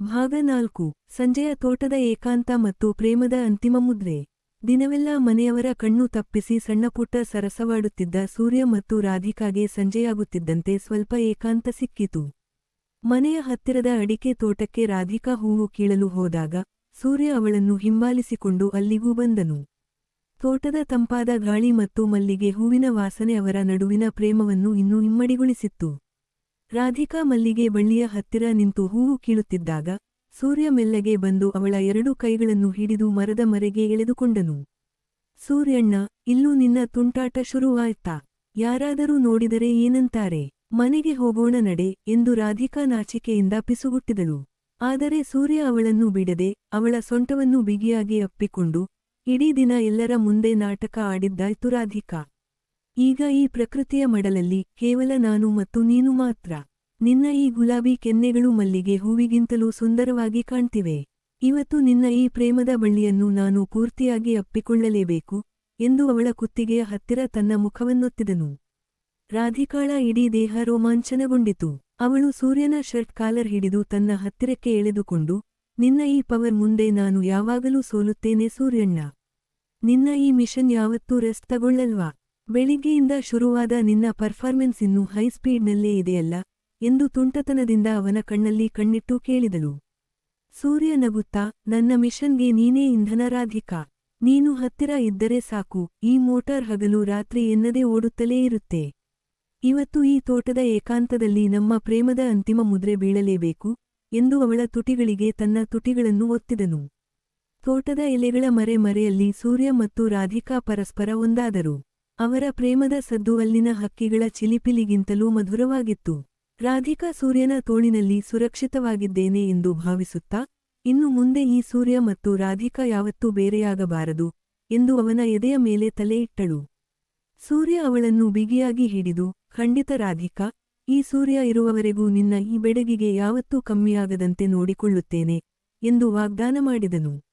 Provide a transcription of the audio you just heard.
ಭಾಗ ನಾಲ್ಕು. ಸಂಜೆಯ ತೋಟದ ಏಕಾಂತ ಮತ್ತು ಪ್ರೇಮದ ಅಂತಿಮ ಮುದ್ರೆ. ದಿನವೆಲ್ಲ ಮನೆಯವರ ಕಣ್ಣು ತಪ್ಪಿಸಿ ಸಣ್ಣಪುಟ್ಟ ಸರಸವಾಡುತ್ತಿದ್ದ ಸೂರ್ಯ ಮತ್ತು ರಾಧಿಕಾಗೆ ಸಂಜೆಯಾಗುತ್ತಿದ್ದಂತೆ ಸ್ವಲ್ಪ ಏಕಾಂತ ಸಿಕ್ಕಿತು. ಮನೆಯ ಹತ್ತಿರದ ಅಡಿಕೆ ತೋಟಕ್ಕೆ ರಾಧಿಕಾ ಹೂವು ಕೀಳಲು ಹೋದಾಗ ಸೂರ್ಯ ಅವಳನ್ನು ಹಿಂಬಾಲಿಸಿಕೊಂಡು ಅಲ್ಲಿಗೂ ಬಂದನು. ತೋಟದ ತಂಪಾದ ಗಾಳಿ ಮತ್ತು ಮಲ್ಲಿಗೆ ಹೂವಿನ ವಾಸನೆ ಅವರ ನಡುವಿನ ಪ್ರೇಮವನ್ನು ಇನ್ನೂ ಇಮ್ಮಡಿಗೊಳಿಸಿತ್ತು ರಾಧಿಕಾ ಮಲ್ಲಿಗೆ ಬಳ್ಳಿಯ ಹತ್ತಿರ ನಿಂತು ಹೂವು ಕೀಳುತ್ತಿದ್ದಾಗ ಸೂರ್ಯ ಮೆಲ್ಲಗೆ ಬಂದು ಅವಳ ಎರಡು ಕೈಗಳನ್ನು ಹಿಡಿದು ಮರದ ಮರೆಗೆ ಎಳೆದುಕೊಂಡನು. ಸೂರ್ಯಣ್ಣ, ಇಲ್ಲೂ ನಿನ್ನ ತುಂಟಾಟ ಶುರುವಾಯ್ತಾ? ಯಾರಾದರೂ ನೋಡಿದರೆ ಏನಂತಾರೆ? ಮನೆಗೆ ಹೋಗೋಣ ನಡೆ ಎಂದು ರಾಧಿಕಾ ನಾಚಿಕೆಯಿಂದ ಪಿಸುಗುಟ್ಟಿದಳು. ಆದರೆ ಸೂರ್ಯ ಅವಳನ್ನು ಬಿಡದೆ ಅವಳ ಸೊಂಟವನ್ನು ಬಿಗಿಯಾಗಿ ಅಪ್ಪಿಕೊಂಡು, ಇಡೀ ದಿನ ಎಲ್ಲರ ಮುಂದೆ ನಾಟಕ ಆಡಿದ್ದಾಯ್ತು ರಾಧಿಕಾ. ಈಗ ಈ ಪ್ರಕೃತಿಯ ಮಡಲಲ್ಲಿ ಕೇವಲ ನಾನು ಮತ್ತು ನೀನು ಮಾತ್ರ. ನಿನ್ನ ಈ ಗುಲಾಬಿ ಕೆನ್ನೆಗಳು ಮಲ್ಲಿಗೆ ಹೂವಿಗಿಂತಲೂ ಸುಂದರವಾಗಿ ಕಾಣ್ತಿವೆ. ಇವತ್ತು ನಿನ್ನ ಈ ಪ್ರೇಮದ ಬಳ್ಳಿಯನ್ನು ನಾನು ಪೂರ್ತಿಯಾಗಿ ಅಪ್ಪಿಕೊಳ್ಳಲೇಬೇಕು ಎಂದು ಅವಳ ಕುತ್ತಿಗೆಯ ಹತ್ತಿರ ತನ್ನ ಮುಖವನ್ನೊತ್ತಿದನು. ರಾಧಿಕಾಳ ಇಡೀ ದೇಹ ರೋಮಾಂಚನಗೊಂಡಿತು. ಅವಳು ಸೂರ್ಯನ ಶರ್ಟ್ ಕಾಲರ್ ಹಿಡಿದು ತನ್ನ ಹತ್ತಿರಕ್ಕೆ ಎಳೆದುಕೊಂಡು, ನಿನ್ನ ಈ ಪವರ್ ಮುಂದೆ ನಾನು ಯಾವಾಗಲೂ ಸೋಲುತ್ತೇನೆ ಸೂರ್ಯಣ್ಣ. ನಿನ್ನ ಈ ಮಿಷನ್ ಯಾವತ್ತೂ ರೆಸ್ಟ್ ತಗೊಳ್ಳಲ್ವಾ? ಬೆಳಿಗ್ಗೆಯಿಂದ ಶುರುವಾದ ನಿನ್ನ ಪರ್ಫಾರ್ಮೆನ್ಸ್ ಇನ್ನೂ ಹೈಸ್ಪೀಡ್ನಲ್ಲೇ ಇದೆಯಲ್ಲ? ಎಂದು ತುಂಟತನದಿಂದ ಅವನ ಕಣ್ಣಲ್ಲಿ ಕಣ್ಣಿಟ್ಟು ಕೇಳಿದಳು. ಸೂರ್ಯ ನಗುತ್ತಾ, ನನ್ನ ಮಿಷನ್ಗೆ ನೀನೇ ಇಂಧನ ರಾಧಿಕಾ ನೀನು ಹತ್ತಿರ ಇದ್ದರೆ ಸಾಕು, ಈ ಮೋಟಾರ್ ಹಗಲು ರಾತ್ರಿ ಎನ್ನದೇ ಓಡುತ್ತಲೇ ಇರುತ್ತೆ. ಇವತ್ತು ಈ ತೋಟದ ಏಕಾಂತದಲ್ಲಿ ನಮ್ಮ ಪ್ರೇಮದ ಅಂತಿಮ ಮುದ್ರೆ ಬೀಳಲೇಬೇಕು, ಎಂದು ಅವಳ ತುಟಿಗಳಿಗೆ ತನ್ನ ತುಟಿಗಳನ್ನು ಒತ್ತಿದನು. ತೋಟದ ಎಲೆಗಳ ಮರೆ ಮರೆಯಲ್ಲಿ ಸೂರ್ಯ ಮತ್ತು ರಾಧಿಕಾ ಪರಸ್ಪರ ಒಂದಾದರು. ಅವರ ಪ್ರೇಮದ ಸದ್ದುವಲ್ಲಿನ ಹಕ್ಕಿಗಳ ಚಿಲಿಪಿಲಿಗಿಂತಲೂ ಮಧುರವಾಗಿತ್ತು. ರಾಧಿಕಾ ಸೂರ್ಯನ ತೋಳಿನಲ್ಲಿ ಸುರಕ್ಷಿತವಾಗಿದ್ದೇನೆ ಎಂದು ಭಾವಿಸುತ್ತಾ, ಇನ್ನು ಮುಂದೆ ಈ ಸೂರ್ಯ ಮತ್ತು ರಾಧಿಕಾ ಯಾವತ್ತೂ ಬೇರೆಯಾಗಬಾರದು ಎಂದು ಅವನ ಎದೆಯ ಮೇಲೆ ತಲೆ ಇಟ್ಟಳು. ಸೂರ್ಯ ಅವಳನ್ನು ಬಿಗಿಯಾಗಿ ಹಿಡಿದು, ಖಂಡಿತ ರಾಧಿಕಾ, ಈ ಸೂರ್ಯ ಇರುವವರೆಗೂ ನಿನ್ನ ಈ ಬೆಡಗಿಗೆ ಯಾವತ್ತೂ ಕಮ್ಮಿಯಾಗದಂತೆ ನೋಡಿಕೊಳ್ಳುತ್ತೇನೆ ಎಂದು ವಾಗ್ದಾನ ಮಾಡಿದನು.